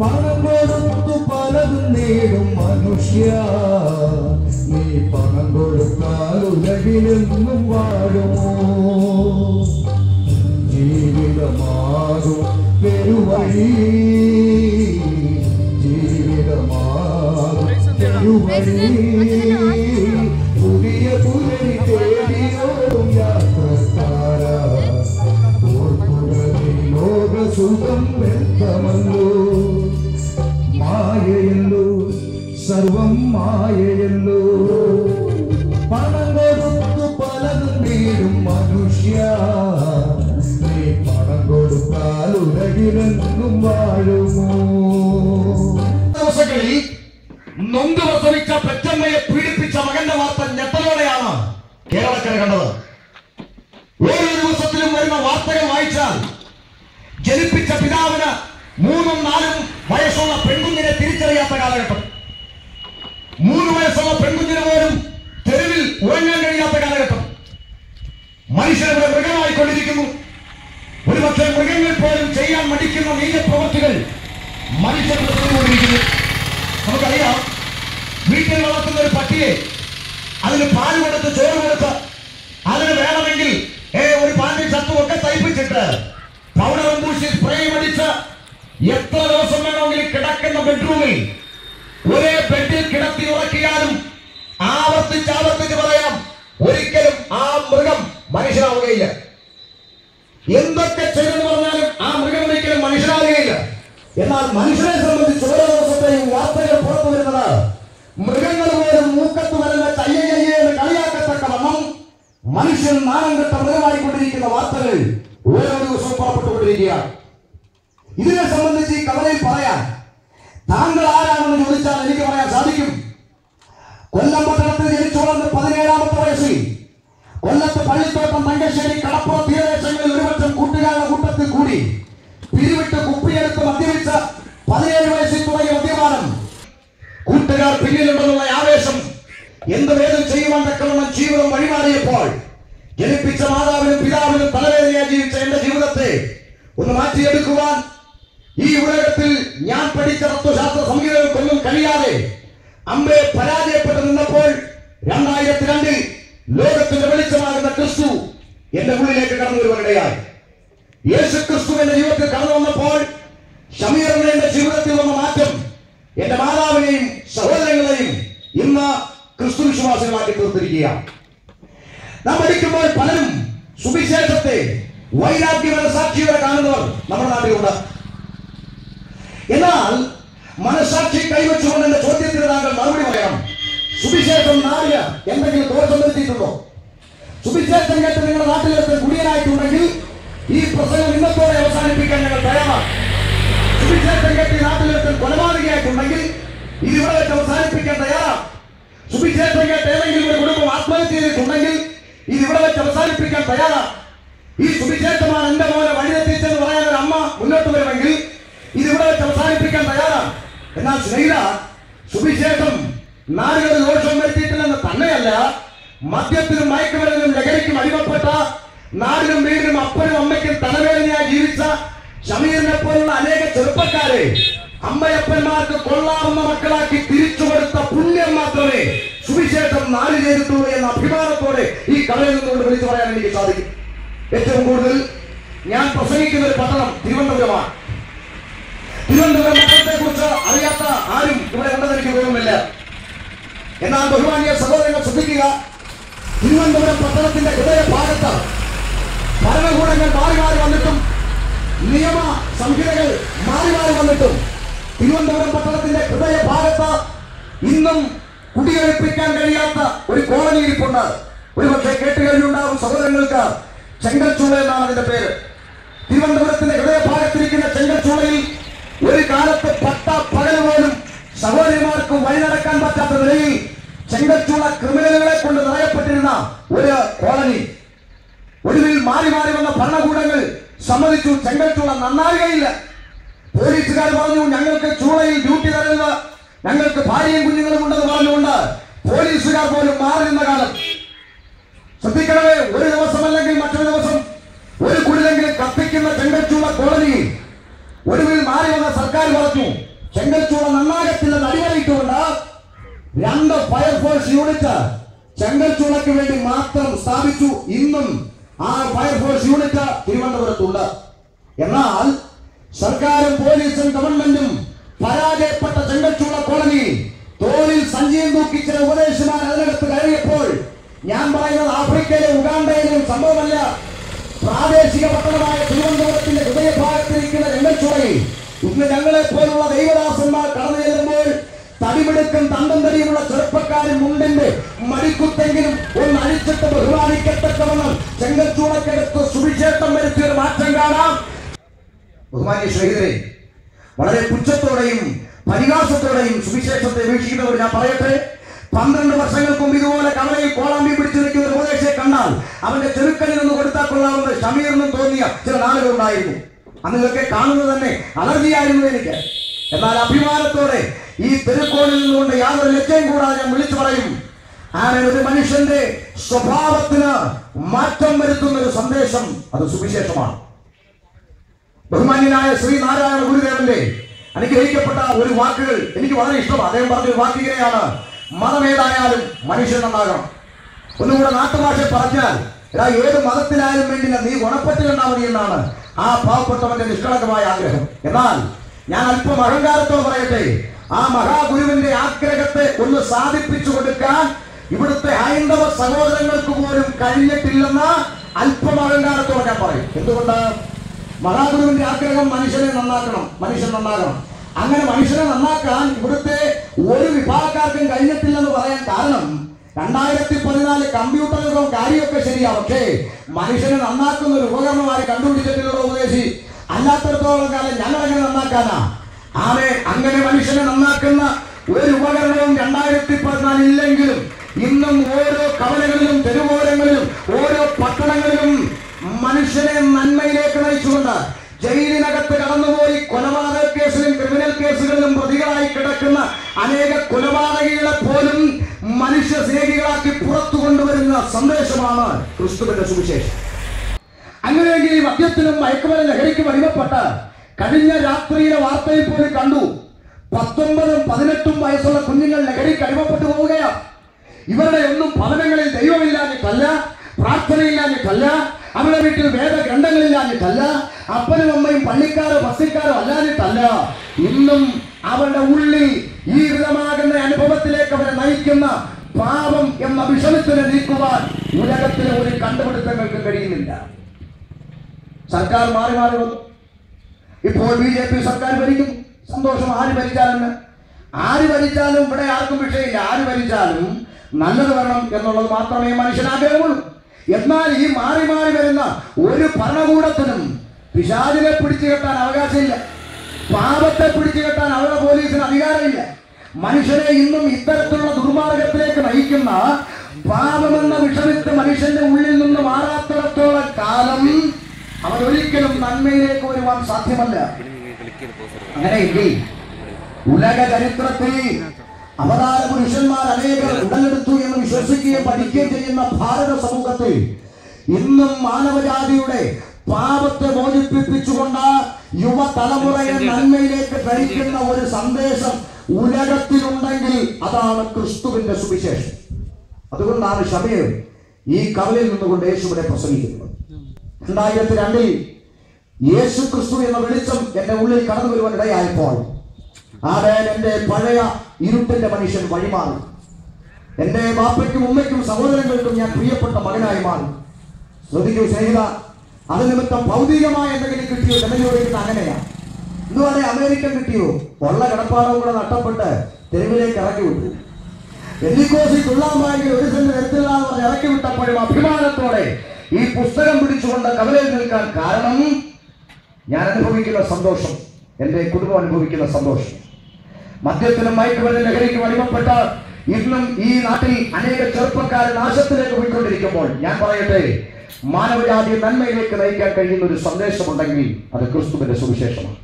പണം കൊടുത്തു പലതും നേടും മനുഷ്യ. നീ പണം കൊടുത്താൽ ഉലകിലെന്നും വാഴുമോ? ജീവിതമാകും പെരുവഴി. ജീവിതമാകും പെരുവഴി. പുതിയ പുലരി തേടിയോടും യാത്രക്കാര. ലോകസുഖം വ്യക്തമല്ലോ മായയല്ലോ പണം കൊടുത്തു പലതും നേരും മനുഷ്യ. നീ പണം കൊടുത്താൽ ഉലകിലെന്നും വാഴുമോ? ദിവസങ്ങളിൽ നൊന്ത് പ്രസവിച്ച പെറ്റമ്മയെ പീഡിപ്പിച്ച മകന്റെ വാർത്ത ഞെട്ടലോടെയാണ് കേരളക്കര കണ്ടത്. ഓരോ ദിവസത്തിലും വരുന്ന വാർത്തകൾ വായിച്ചാൽ ജനിപ്പിച്ച പിതാവിന് മൂന്നും നാലും വയസ്സുള്ള പെൺകുഞ്ഞിനെ തിരിച്ചറിയാത്ത കാലഘട്ടം. മൂന്ന് വയസ്സുള്ള പെൺകുഞ്ഞിന് പോലും തെരുവിൽ ഉറങ്ങാൻ കഴിയാത്ത കാലഘട്ടം. മനുഷ്യരുടെ മൃഗമായിക്കൊണ്ടിരിക്കുന്നു ഒരുപക്ഷെ മൃഗങ്ങൾ പോലും ചെയ്യാൻ മടിക്കുന്ന നീചപ്രവൃത്തികൾ മനുഷ്യർ കൊണ്ടിരിക്കുന്നു നമുക്കറിയാം വീട്ടിൽ വളർത്തുന്ന ഒരു പട്ടിയെ അതിന് പാൽ കൊടുത്ത് ചോറ് കൊടുത്ത് അതിന് വേണമെങ്കിൽ ഏ ഒരു പാന്റ് ഷർട്ടും ഒക്കെ തയ്പ്പിച്ചിട്ട് പൗഡറും പൂശി സ്പ്രേയും അടിച്ച് എത്ര ദിവസം വേണമെങ്കിലും കിടക്കുന്ന ബെഡ്റൂമിൽ ഒരേ ബെഡിൽ കിടത്തി ഉറക്കിയാലും ആവർത്തിച്ച് ആവർത്തിച്ച് പറയാം ഒരിക്കലും ആ മൃഗം മനുഷ്യനാവുകയില്ല. എന്തൊക്കെ ചെയ്തെന്ന് പറഞ്ഞാലും ആ മൃഗം ഒരിക്കലും മനുഷ്യനാവുകയില്ല. എന്നാൽ മനുഷ്യനെ സംബന്ധിച്ച് ഓരോ ദിവസത്തെയും വാർത്തകൾ പുറത്തു വരുന്നത് മൃഗങ്ങൾ പോലും മൂക്കത്ത് വരുന്ന ചയ്യയ്യേ എന്ന് കളിയാക്കത്തക്ക വണ്ണം മനുഷ്യൻ നാണം കെട്ട മൃഗമായിക്കൊണ്ടിരിക്കുന്ന വാർത്തകൾ ഓരോ ദിവസവും പുറപ്പെട്ടുകൊണ്ടിരിക്കുകയാണ്. ഇതിനെ സംബന്ധിച്ച് ഈ കവലയിൽ പറയാൻ താങ്കൾ ആരാണെന്ന് ചോദിച്ചാൽ എനിക്ക് പറയാൻ സാധിക്കും. കൊല്ലം പട്ടണത്തിൽ ജനിച്ചു വളർന്ന് പതിനേഴാമത്തെ വയസ്സിൽ കൊല്ലത്ത് പള്ളിത്തോട്ടം തങ്കശ്ശേരി കടപ്പുറം തീരദേശങ്ങളിൽ ഒരുപക്ഷം കൂട്ടുകാരുടെ കൂട്ടത്തിൽ കൂടി പിരിവിട്ട് കുപ്പിയെടുത്ത് മദ്യപിച്ച പതിനേഴ് വയസ്സിൽ തുടങ്ങിയ മദ്യപാനം. കൂട്ടുകാർ പിന്നിലുണ്ടെന്നുള്ള ആവേശം എന്ത് വേദം ചെയ്യുവാൻ തക്കവണ്ണം ജീവിതം വഴിമാറിയപ്പോൾ ജനിപ്പിച്ച മാതാവിനും പിതാവിനും തലവേദനയായി ജീവിച്ച എന്റെ ജീവിതത്തെ ഒന്ന് മാറ്റിയെടുക്കുവാൻ ഈ ഉലകത്തിൽ കഴിയാതെ അമ്പെ പരാജയപ്പെട്ടു നിന്നപ്പോൾ രണ്ടായിരത്തി രണ്ടിൽ ലോകത്തിന്റെ വെളിച്ചമാകുന്ന ക്രിസ്തു എന്റെ ഉള്ളിലേക്ക് കടന്നു വരുവാനിടയായി. യേശു ക്രിസ്തു എന്റെ ജീവിതത്തിൽ കടന്നു വന്നപ്പോൾ ഷമീറിന്റെ എന്റെ ജീവിതത്തിൽ വന്ന മാറ്റം എന്റെ മാതാവിനെയും സഹോദരങ്ങളെയും ഇന്ന് ക്രിസ്തു വിശ്വാസികളാക്കി തീർത്തിരിക്കുകയാണ്. നാം പഠിക്കുമ്പോൾ പലരും സുവിശേഷത്തെ വൈരാഗ്യമെന്ന മനസാക്ഷിയോടെ കാണുന്നവർ നമ്മുടെ നാട്ടിലുണ്ട്. എന്നാൽ മനസാക്ഷി കൈവച്ചുകൊണ്ട് എന്റെ ചോദ്യത്തിന് താങ്കൾ മറുപടി പറയണം. സുവിശേഷം നാടിയ എന്തെങ്കിലും ദോഷം വരുത്തിയിട്ടുണ്ടോ? സുവിശേഷം കേട്ട് നിങ്ങളുടെ നാട്ടിലെടുത്ത് കുടിയനായിട്ടുണ്ടെങ്കിൽ ഈ പ്രസംഗം ഇന്നത്തോടെ അവസാനിപ്പിക്കാൻ ഞങ്ങൾ തയ്യാറാണ്. സുവിശേഷം കേട്ട് ഈ നാട്ടിലെടുത്ത് കൊലപാതകയായിട്ടുണ്ടെങ്കിൽ ഇത് ഇവിടെ വെച്ച് അവസാനിപ്പിക്കാൻ തയ്യാറാണ്. സുവിശേഷം കേട്ട് ഏതെങ്കിലും ഒരു കുടുംബം ആത്മഹത്യ ചെയ്തിട്ടുണ്ടെങ്കിൽ ഇത് ഇവിടെ വെച്ച് അവസാനിപ്പിക്കാൻ തയ്യാറാണ്. ഈ സുവിശേഷമാണ് എന്റെ മോനെ വഴിതെത്തിച്ചെന്ന് പറയാൻ ഒരു അമ്മ മുന്നോട്ട് വരുമെങ്കിൽ ഇത് ഇവിടെ വെച്ച് അവസാനിപ്പിക്കാൻ തയ്യാറാണ്. എന്നാൽ സ്നേഹിത സുവിശേഷം നാടുകൾ ദോഷം വരുത്തിയിട്ടില്ലെന്ന് തന്നെയല്ല മദ്യത്തിനും മയക്കുമരുന്നിനും ലഹരിക്കും അടിമപ്പെട്ട നാടിനും വീടിനും അപ്പനും അമ്മയ്ക്കും തലവേദനയായി ജീവിച്ച ഷമീറിനെ പോലുള്ള അനേക ചെറുപ്പക്കാരെ അമ്മയപ്പന്മാർക്ക് കൊള്ളാവുന്ന മക്കളാക്കി തിരിച്ചു കൊടുത്ത പുണ്യം മാത്രമേ സുവിശേഷം നാല് ചെയ്തിട്ടുള്ളൂ എന്ന അഭിമാനത്തോടെ ഈ കഥയിൽ നിന്നുകൊണ്ട് വിളിച്ചു പറയാൻ എനിക്ക് സാധിക്കും. ഏറ്റവും കൂടുതൽ ഞാൻ പ്രസംഗിക്കുന്ന ഒരു പട്ടണം തിരുവനന്തപുരമാണ്. തിരുവനന്തപുരം പട്ടണത്തെ കുറിച്ച് അറിയാത്ത ആരും ഇവിടെ ഉണ്ടെന്നെനിക്ക് തോന്നുന്നില്ല എന്നാൽ ബഹുമാനിയ സഹോദരങ്ങൾ ശ്രദ്ധിക്കുക. തിരുവനന്തപുരം പട്ടണത്തിന്റെ ഹൃദയ ഭാഗത്ത് ഭരണകൂടങ്ങൾ മാറി മാറി വന്നിട്ടും നിയമ സംഹിതകൾ മാറി മാറി വന്നിട്ടും തിരുവനന്തപുരം പട്ടണത്തിന്റെ ഹൃദയ ഭാഗത്ത് ഇന്നും കുടിയൊഴിപ്പിക്കാൻ കഴിയാത്ത ഒരു കോളനി ഇരിപ്പുണ്ട്. ഒരുപക്ഷെ കേട്ട് കഴിഞ്ഞുണ്ടാവും സഹോദരങ്ങൾക്ക് ചെങ്കൽച്ചൂള എന്നാണ് അതിന്റെ പേര്. തിരുവനന്തപുരത്തിന്റെ ഹൃദയഭാഗത്തിരിക്കുന്ന ചെങ്കൽച്ചൂളയിൽ ഒരു കാലത്ത് പട്ട പകൽ പോലും സഹോദരിമാർക്ക് വഴി നടക്കാൻ പറ്റാത്ത നിലയിൽ ചെങ്കച്ചൂള ക്രിമിനലുകളെ കൊണ്ട് നിറയപ്പെട്ടിരുന്ന ഒരു കോളനി. ഒടുവിൽ മാറി മാറി വന്ന ഭരണകൂടങ്ങൾ സമ്മതിച്ചു. ചെങ്കച്ചൂള നന്നാകുകയില്ല പോലീസുകാർ പറഞ്ഞു ഞങ്ങൾക്ക് ചൂളയിൽ ഡ്യൂട്ടി തരുന്നത് ഞങ്ങൾക്ക് ഭാര്യയും കുഞ്ഞുങ്ങളും ഉണ്ടെന്ന് പറഞ്ഞുകൊണ്ട് പോലീസുകാർ പോലും മാറി നിന്ന കാലം. ചെങ്കൽച്ചൂള നന്നാകത്തില്ലെന്ന് അടിവരയിട്ടുകൊണ്ട് രണ്ട് ഫയർഫോഴ്സ് യൂണിറ്റ് ചെങ്കൽച്ചൂടയ്ക്ക് വേണ്ടി മാത്രം സ്ഥാപിച്ചു. ഇന്നും ആ ഫയർഫോഴ്സ് യൂണിറ്റ് തിരുവനന്തപുരത്തുണ്ട്. എന്നാൽ സർക്കാരും പോലീസും ഗവൺമെന്റും പരാജയപ്പെട്ട ചെങ്കൽച്ചൂട കോളനി തോളിൽ സഞ്ചയം തൂക്കി ചില ഉപദേശമാർ അതിനകത്ത് കയറിയപ്പോൾ ഞാൻ പറയുന്നത് ആഫ്രിക്കയിലെ ഉഗാണ്ടയിലും സംഭവമല്ല. പ്രാദേശിക പട്ടണമായ തിരുവനന്തപുരത്തിന്റെ ഹൃദയഭാഗത്തിരിക്കുന്ന ചെങ്കൽച്ചൂളയിൽ ഇന്ന് ഞങ്ങളെ പോലുള്ള ദൈവദാസന്മാർ കടന്നു ചെല്ലുമ്പോൾ തടിമെടുക്കും തന്തം തടിയുമുള്ള ചെറുപ്പക്കാരും മുണ്ടിന്റെ മടിക്കുത്തെങ്കിലും ഒന്ന് അഴിച്ചിട്ട് ബഹുമാനിക്കത്തക്കവണ്ണം ചെങ്കച്ചൂടക്കെടുത്ത് സുവിശേഷം വരുത്തിയ ഒരു മാറ്റം കാണാം. ബഹുമാനിയ സ്നേഹിതരെ വളരെ പുച്ഛത്തോടെയും പരിഹാസത്തോടെയും സുവിശേഷത്തെ വീക്ഷിക്കുന്നവർ ഞാൻ പറയട്ടെ. പന്ത്രണ്ട് വർഷങ്ങൾക്ക് മുമ്പ് ഇതുപോലെ കവലയിൽ കോളാമ്പി പിടിച്ചു നിൽക്കുന്ന ഒരു കണ്ടാൽ അവന്റെ ചെറുക്കനിൽ നിന്ന് കൊടുത്താൽ കൊള്ളാമെന്ന് ഷമീറിനും തോന്നിയ ചില നാളുകൾ ഉണ്ടായിരുന്നു. അന്ന് ഇതൊക്കെ കാണുന്നത് തന്നെ അലർജിയായിരുന്നു എനിക്ക്. എന്നാൽ അഭിമാനത്തോടെ ഈ തെരുക്കോണിൽ നിന്നുകൊണ്ട് യാതൊരു ലക്ഷ്യം കൂടാതെ ഞാൻ വിളിച്ചു പറയും ആരെ ഒരു മനുഷ്യന്റെ സ്വഭാവത്തിന് മാറ്റം വരുത്തുന്ന ഒരു സന്ദേശം അത് സുവിശേഷമാണ്. ബഹുമാന്യനായ ശ്രീ നാരായണ ഗുരുദേവന്റെ അനുഗ്രഹിക്കപ്പെട്ട ഒരു വാക്കുകൾ എനിക്ക് വളരെ ഇഷ്ടമാണ്. അദ്ദേഹം പറഞ്ഞ ഒരു വാക്കിങ്ങനെയാണ് മതമേതായാലും മനുഷ്യൻ നന്നാകണം. ഒന്നുകൂടെ നാട്ടുഭാഷ പറഞ്ഞാൽ ഏത് മതത്തിലായാലും വേണ്ടില്ല നീ ഉണപ്പറ്റിലുണ്ടാവണി എന്നാണ് ആ പാവപ്പെട്ടവന്റെ നിഷ്കളങ്കമായ ആഗ്രഹം. എന്നാൽ ഞാൻ അല്പം അഹങ്കാരത്തോട് പറയട്ടെ. ആ മഹാഗുരുവിന്റെ ആഗ്രഹത്തെ ഒന്ന് സാധിപ്പിച്ചു കൊടുക്കാൻ ഇവിടുത്തെ ഹൈന്ദവ സഹോദരങ്ങൾക്ക് പോലും കഴിഞ്ഞിട്ടില്ലെന്ന് അല്പം അഹങ്കാരത്തോടെ ഞാൻ പറയും. എന്തുകൊണ്ട്? മഹാഗുരുവിന്റെ ആഗ്രഹം മനുഷ്യനെ നന്നാക്കണം മനുഷ്യൻ നന്നാക്കണം അങ്ങനെ മനുഷ്യനെ നന്നാക്കാൻ ഇവിടുത്തെ ഒരു വിഭാഗക്കാർക്കും കഴിഞ്ഞിട്ടില്ലെന്ന് പറയാൻ കാരണം രണ്ടായിരത്തി പതിനാല് കമ്പ്യൂട്ടർ യുഗം കാര്യമൊക്കെ ശരിയാ പക്ഷേ മനുഷ്യനെ നന്നാക്കുന്ന ഒരു ഉപകരണമായി കണ്ടുപിടിച്ചിട്ടുള്ള ഉപദേശി. അല്ലാത്തടത്തോളം കാലം ഞങ്ങൾ എങ്ങനെ നന്നാക്കാനാ. ആരെ അങ്ങനെ മനുഷ്യനെ നന്നാക്കുന്ന ഒരു ഉപകരണവും രണ്ടായിരത്തി പതിനാല് ഇല്ലെങ്കിലും ഇന്നും ഓരോ കവലകളിലും തെരുവോരങ്ങളിലും ഓരോ പട്ടണങ്ങളിലും മനുഷ്യനെ നന്മയിലേക്ക് നയിച്ചുകൊണ്ട് ജയിലിനകത്ത് കടന്നുപോയി കൊലപാതക കേസിലും ക്രിമിനൽ കേസുകളിലും പ്രതികളായി കിടക്കുന്ന അനേക കൊലപാതകികളെ പോലും മനുഷ്യ സ്നേഹികളാക്കി പുറത്തു കൊണ്ടുവരുന്ന സന്ദേശമാണ് ക്രിസ്തുവിന്റെ സുവിശേഷം. അങ്ങനെയെങ്കിൽ ഈ മദ്യത്തിനും മയക്കുമല ലഹരിക്കും അടിമപ്പെട്ട കഴിഞ്ഞ രാത്രിയിലെ വാർത്തയിൽ പോലും കണ്ടു. പത്തൊമ്പതും പതിനെട്ടും വയസ്സുള്ള കുഞ്ഞുങ്ങൾ ലഹരിക്ക് അടിമപ്പെട്ടു പോവുകയാണ്. ഇവരുടെ ഒന്നും ഭവനങ്ങളിൽ ദൈവമില്ലാഞ്ഞിട്ടല്ല പ്രാർത്ഥനയില്ലാഞ്ഞിട്ടല്ല അവരുടെ വീട്ടിൽ വേദഗ്രന്ഥങ്ങളില്ലാഞ്ഞിട്ടല്ല അപ്പനും അമ്മയും പള്ളിക്കാരോ ബസ്സിക്കാരോ അല്ലാതിട്ടല്ല ഇന്നും അവരുടെ ഉള്ളിൽ ഈ വിധമാകുന്ന അനുഭവത്തിലേക്ക് അവരെ നയിക്കുന്ന പാപം എന്ന വിഷമത്തിനെ നീക്കുവാൻ ഉലകത്തിലെ ഒരു കണ്ടുപിടുത്തങ്ങൾക്ക് കഴിയുന്നില്ല. സർക്കാർ മാറി മാറി വന്നു. ഇപ്പോൾ ബി ജെ പി സർക്കാർ ഭരിക്കും സന്തോഷം ആര് ഭരിച്ചാലെന്ന് ആര് ഭരിച്ചാലും ഇവിടെ ആർക്കും വിഷയമില്ല. ആര് ഭരിച്ചാലും നല്ലത് വരണം എന്നുള്ളത് മാത്രമേ മനുഷ്യൻ ആഗ്രഹമുള്ളൂ എന്നാൽ ഈ മാറി മാറി വരുന്ന ഒരു ഭരണകൂടത്തിനും പിശാചിനെ പിടിച്ചു കെട്ടാൻ അവകാശമില്ല. പാപത്തെ പിടിച്ചു കെട്ടാൻ അവരുടെ പോലീസിന് അധികാരമില്ല. മനുഷ്യനെ ഇന്നും ഇത്തരത്തിലുള്ള ദുർമാർഗത്തിലേക്ക് നയിക്കുന്ന പാപമെന്ന വിഷമിത്ത് മനുഷ്യന്റെ ഉള്ളിൽ നിന്ന് മാറാത്തിടത്തോളം കാലം അവൻ ഒരിക്കലും നന്മയിലേക്ക് വരുവാൻ സാധ്യമല്ല. അങ്ങനെ ഉലക ചരിത്രത്തിൽ അവതാര പുരുഷന്മാർ അനേകർ ഉടലെടുത്തു എന്ന് വിശ്വസിക്കുകയും പഠിക്കുകയും ചെയ്യുന്ന ഭാരത സമൂഹത്തിൽ ഇന്നും മാനവജാതിയുടെ പാപത്തെ മോചിപ്പിച്ചുകൊണ്ട് യുവതലമുറയെ നന്മയിലേക്ക് നയിക്കുന്ന ഒരു സന്ദേശം ഉലകത്തിലുണ്ടെങ്കിൽ അതാണ് ക്രിസ്തുവിന്റെ സുവിശേഷം. അതുകൊണ്ടാണ് ഷമീർ ഈ കവലിൽ നിന്നുകൊണ്ട് യേശുവിനെ പ്രസംഗിക്കുന്നത്. രണ്ടായിരത്തി രണ്ടിൽ യേശു ക്രിസ്തു എന്ന വെളിച്ചം എന്റെ ഉള്ളിൽ കടന്നു വരുവാൻ ഇടയായപ്പോൾ ആടേൻ എന്റെ പഴയ ഇരുട്ടിന്റെ മനുഷ്യൻ വഴിമാറി. എന്റെ ബാപ്പയ്ക്കും ഉമ്മയ്ക്കും സഹോദരങ്ങൾക്കും ഞാൻ പ്രിയപ്പെട്ട മകനായി മാറി. ശ്രദ്ധിക്കൂ സ്നേഹിത അത് നിമിത്തം ഭൗതികമായ എന്തെങ്കിലും കിട്ടിയോ? ജനജോടിക്കുന്ന എന്ന് ഇതുവരെ അമേരിക്കൻ കിട്ടിയോ? ഉള്ള കിടപ്പാടവും കൂടെ നഷ്ടപ്പെട്ട് തെരുവിലേക്ക് ഇറക്കി വിട്ടു. എല്ലിക്കോസി തുള്ളാമ്പായെങ്കിൽ ഒരു സെന്റ് വരുത്തില്ല എന്ന് പറഞ്ഞ് ഇറക്കി വിട്ടപ്പോഴും അഭിമാനത്തോടെ ഈ പുസ്തകം പിടിച്ചുകൊണ്ട് കവലയിൽ നിൽക്കാൻ കാരണം ഞാൻ അനുഭവിക്കുന്ന സന്തോഷം എന്റെ കുടുംബം അനുഭവിക്കുന്ന സന്തോഷം. മദ്യത്തിനും മയക്കുമരുന്ന് ലഹരിക്കും അടിമപ്പെട്ട ഇന്നും ഈ നാട്ടിൽ അനേക ചെറുപ്പക്കാർ നാശത്തിലേക്ക് പോയിക്കൊണ്ടിരിക്കുമ്പോൾ ഞാൻ പറയട്ടെ മാനവജാതി നന്മയിലേക്ക് നയിക്കാൻ കഴിയുന്ന ഒരു സന്ദേശമുണ്ടെങ്കിൽ അത് ക്രിസ്തുവിന്റെ സുവിശേഷമാണ്.